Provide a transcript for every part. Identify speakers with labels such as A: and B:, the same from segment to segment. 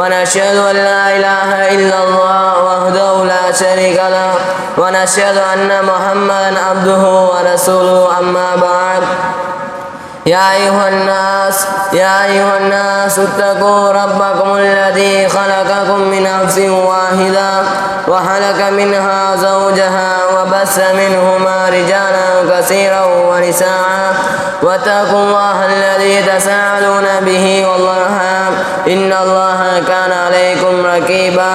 A: ونشهد أن لا إله إلا الله وحده لا شريك له ونشهد أن محمدا عبده ورسوله أما بعد. يا أيها الناس يا أيها الناس اتقوا ربكم الذي خلقكم من نفس واحدة وخلق منها زوجها وبث منهما رجالا كثيرا ونساء. واتقوا الله الذي تساءلون به والأرحام إن كان عليكم رقيبا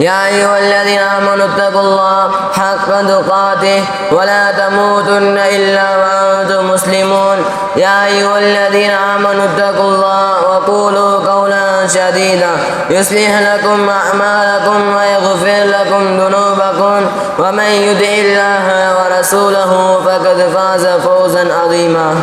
A: يا أيها الذين آمنوا اتقوا الله حق تقاته ولا تموتن إلا وأنتم مسلمون. يا أيها الذين آمنوا اتقوا الله وقولوا قولا سديدا يصلح لكم أعمالكم ويغفر لكم ذنوبكم. ومن يطع الله ورسوله فقد فاز فوزا عظيما.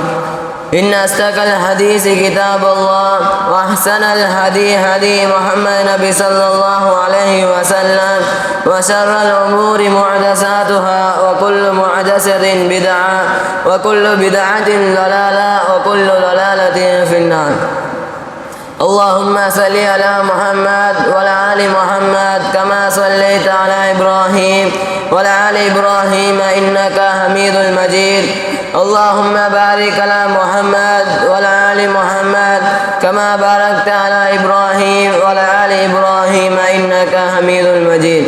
A: إن أصدق الحديث كتاب الله وأحسن الهدي هدي محمد نبي صلى الله عليه وسلم وشر الأمور محدثاتها وكل محدثة بدعة وكل بدعة ضلالة وكل ضلالة في النار. اللهم صل على محمد وعلى آل محمد كما صليت على إبراهيم وعلى آل إبراهيم إنك حميد المجيد اللهم بارك على محمد وعلى آل محمد كما باركت على إبراهيم وعلى آل إبراهيم إنك حميد المجيد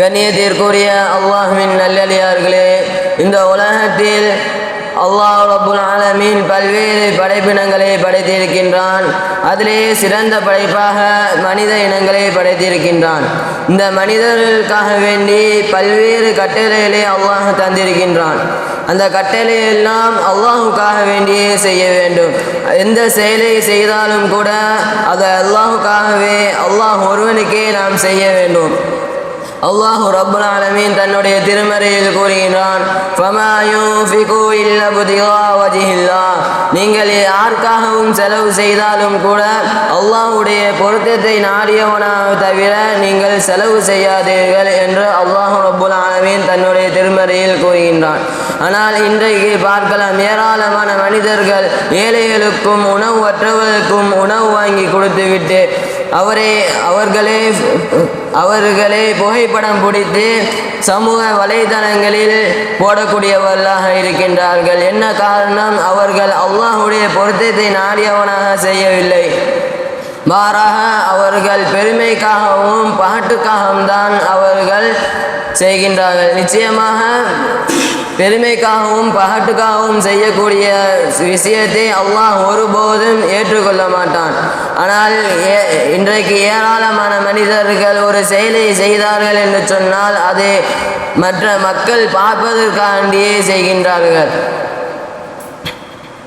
A: கண்ணியத்திற்குரிய அல்லாஹ்வின் நல்லடியார்களே இந்த உலகத்தில் அல்லாஹ் ரப்புல் ஆலமீன் பல்வேறு படைப்பினங்களை படைத்திருக்கின்றான். அதிலே சிறந்த படைப்பாக மனித இனங்களை படைத்திருக்கின்றான். இந்த மனிதர்களுக்காக வேண்டி பல்வேறு கட்டளைகளை அல்லாஹ் தந்திருக்கின்றான். அந்த கட்டளை எல்லாம் அல்லாஹுக்காக வேண்டியே செய்ய வேண்டும். எந்த செயலை செய்தாலும் கூட அதை அல்லாஹுக்காகவே அல்லாஹ் ஒருவனுக்கே நாம் செய்ய வேண்டும். அல்லாஹு ரப்புல் ஆலமீன் தன்னுடைய திருமறையில் கூறுகின்றான் நீங்கள் யாருக்காகவும் செலவு செய்தாலும் கூட அல்லாஹுடைய பொருத்தத்தை நாடியவனாக தவிர நீங்கள் செலவு செய்யாதீர்கள் என்று அல்லாஹு ரபுல் ஆலமீன் தன்னுடைய திருமறையில் கூறுகின்றான். ஆனால் இன்றைக்கு பார்க்கலாம் ஏராளமான மனிதர்கள் ஏழைகளுக்கும் உணவற்றவர்களுக்கும் உணவு வாங்கி கொடுத்துவிட்டு அவரே அவர்களே அவர்களே புகைப்படம் பிடித்து சமூக வலைதளங்களில் போடக்கூடியவர்களாக இருக்கின்றார்கள். என்ன காரணம்? அவர்கள் அல்லாஹுடைய பொருத்தத்தை நாடியவனாக செய்யவில்லை. மாறாக அவர்கள் பெருமைக்காகவும் பாட்டுக்காகவும் தான் அவர்கள் செய்கின்றார்கள். நிச்சயமாக பெருமைக்காகவும் பகட்டுக்காகவும் செய்யக்கூடிய விஷயத்தை அல்லாஹ் ஒருபோதும் ஏற்றுக்கொள்ள மாட்டான். ஆனால் இன்றைக்கு ஏராளமான மனிதர்கள் ஒரு செயலை செய்தார்கள் என்று சொன்னால் அதை மற்ற மக்கள் பார்ப்பதற்காண்டியே செய்கின்றார்கள்.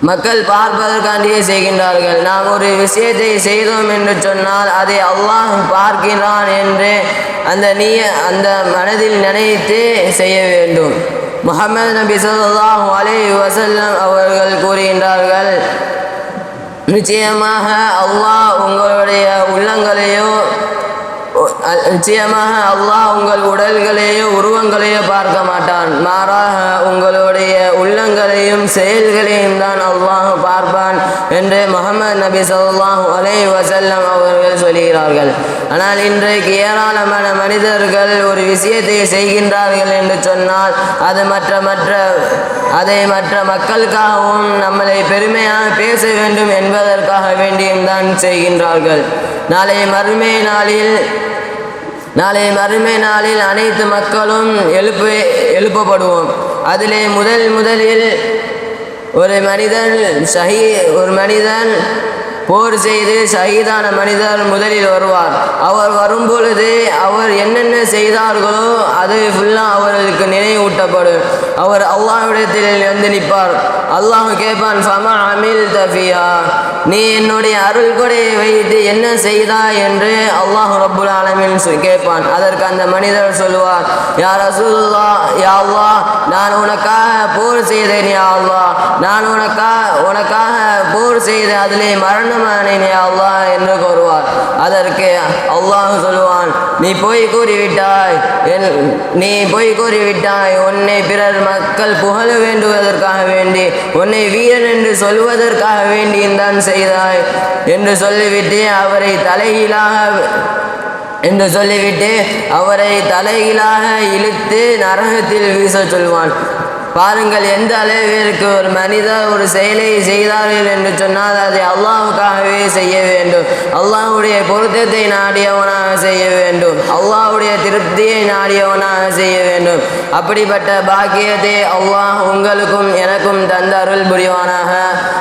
A: மக்கள் பார்ப்பதற்காண்டியே செய்கின்றார்கள். நாம் ஒரு விஷயத்தை செய்தோம் என்று சொன்னால் அதை அல்லாஹ் பார்க்கிறான் என்று அந்த நீ அந்த மனதில் நினைத்து செய்ய வேண்டும். முகமது நபி சொல்லாஹ் அலை வசல்லம் அவர்கள் கூறுகின்றார்கள் நிச்சயமாக அல்லாஹ் உங்களுடைய உள்ளங்களையோ நிச்சயமாக அல்லாஹ் உங்கள் உடல்களையோ உருவங்களையோ பார்க்க மாட்டான். மாறாக உங்களுடைய உள்ளங்களையும் செயல்களையும் தான் அல்லாஹ் பார்ப்பான் என்று முகமது நபி சொல்லாஹு அலை வசல்லம் அவர்கள் சொல்கிறார்கள். ஆனால் இன்றைக்கு ஏராளமான மனிதர்கள் ஒரு விஷயத்தை செய்கின்றார்கள் என்று சொன்னால் அது மற்ற மற்ற அதை மற்ற மக்களுக்காகவும் நம்மளை பெருமையாக பேச வேண்டும் என்பதற்காக வேண்டியும் தான் செய்கின்றார்கள். நாளை மறுமை நாளில் நாளை மறுமை நாளில் அனைத்து மக்களும் எழுப்பு எழுப்பப்படுவோம். அதிலே முதல் முதலில் ஒரு மனிதன் சஹி ஒரு மனிதன் போர் செய்து சகிதான மனிதர் முதலில் வருவார். அவர் வரும்பொழுது அவர் என்னென்ன செய்தார்களோ அது ஃபுல்லாக அவர்களுக்கு நினைவூட்டப்படும். அவர் அல்லாஹ்விடத்தில் வந்து நிற்பார். அல்லாஹ் கேட்பான் ஃபமா அமில் தஃபியா நீ என்னுடைய அருள் கொடையை வைத்து என்ன செய்தாய்? என்று அல்லாஹ் ரபுல் ஆலமின் கேட்பான். அதற்கு அந்த மனிதர் சொல்லுவார் யார் ரசூலுல்லா யா அல்லாஹ் நான் உனக்காக போர் செய்தேன் யா அல்லா நான் உனக்காக உனக்காக போர் செய்து அதிலே மரணமானேன் யா அல்லா என்று கூறுவார். அதற்கு அல்லாஹ் சொல்லுவான் நீ போய் கூறிவிட்டாய் என் நீ பொய் கூறிவிட்டாய் உன்னை பிறர் மக்கள் புகழ வேண்டுவதற்காக வேண்டி உன்னை வீரன் என்று சொல்வதற்காக வேண்டியும் தான் செய்தாய் என்று சொல்லிவிட்டு அவரை தலையிலாக என்று சொல்லிவிட்டு அவரை தலைகீழாக இழுத்து நரகத்தில் வீச சொல்வான். பாருங்கள் எந்த அளவிற்கு ஒரு மனிதர் ஒரு செயலை செய்தார்கள் என்று சொன்னால் அதை அல்லாவுக்காகவே செய்ய வேண்டும். அல்லாவுடைய பொருத்தத்தை நாடியவனாக செய்ய வேண்டும். அல்லாவுடைய திருப்தியை நாடியவனாக செய்ய வேண்டும். அப்படிப்பட்ட பாக்கியத்தை அல்லாஹ் உங்களுக்கும் எனக்கும் தந்த அருள் புரிவானாக.